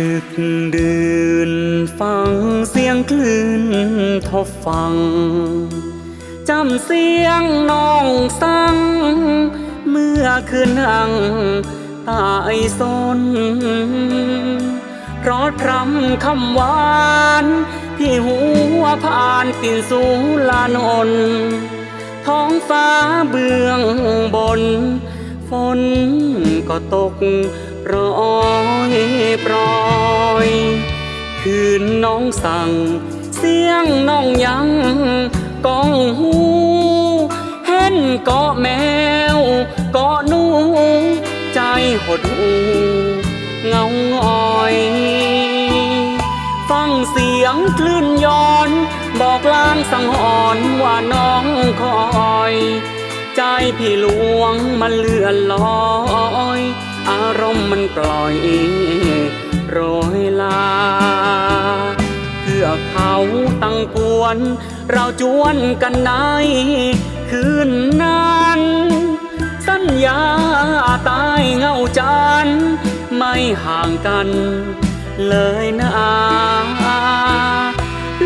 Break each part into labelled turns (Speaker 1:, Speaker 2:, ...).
Speaker 1: ดึกดื่นฟังเสียงคลื่นทบฟัง จำเสียงน้องสั่งเมื่อคืนนั่งตายสนรอดพรำคำหวาน ที่หัวผ่านตินสูลานน ท้องฟ้าเบื้องบน ฝนก็ตก โปรยปรอยคืนน้องสั่ง เสียงน้องยังก้องหูเห็นเกาะแมวเกาะนูใจหดหูเงางอย ฟังเสียงคลื่นย้อน บอกลางสังหรณ์ว่าน้องคอย ใจพี่หลวงมันเลื่อนลอย อารมณ์มันปล่อยโรยลา เพื่อเขาตั้งกวน เราจวนกันในคืนนั้น สัญญาตายเงาจันไม่ห่างกันเลยนะ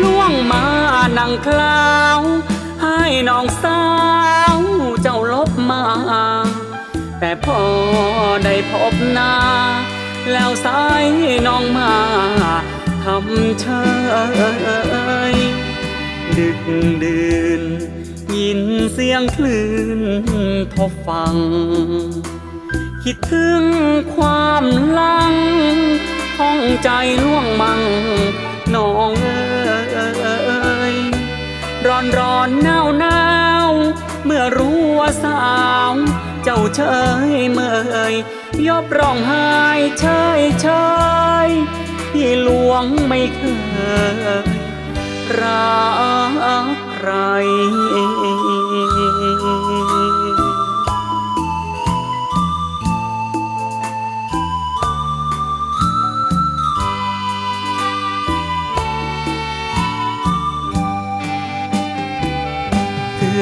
Speaker 1: ล่วงมานังคลาว ให้น้องสาวเจ้าลบมา แต่พอได้พบหน้า แล้วสายน้องมาทำเชยดึกดื่น ยินเสียงคลื่นทบฟัง คิดถึงความลังห้องใจล่วงมังน้องเอ้ยร้อนร้อนหนาวหนาว เจ้าเชยเมยยอบร้องไห้เชยเชยพี่หลวงไม่เคยรักใคร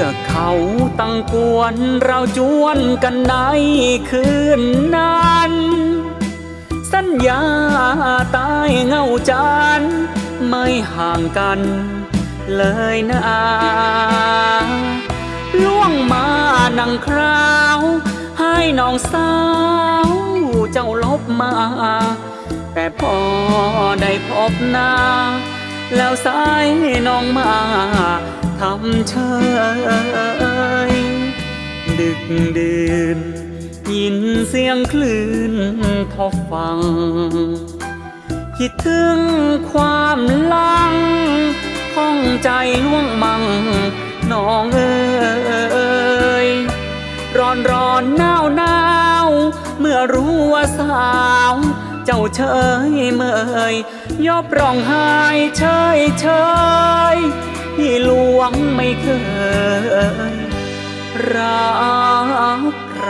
Speaker 1: อเขาตั้งกวนเราจวนกันในคืนนั้น สัญญาตายเงาจันไม่ห่างกันเลยนะล่วงมานังคราว ให้น้องสาวเจ้าลบมา แต่พอได้พบหน้า แล้วสายน้องมาำเชยดึกดื่น ยินเสียงคลื่นทบฟัง คิดถึงความลังข้องใจล่วงมังน้องเอ้ยร้อนร้อนหนาวหนาวเมื่อรู้ว่าสาว จ้าเชยเมยยอบร้องไห้เชยเชยพี่หลวงไม่เคยรักใคร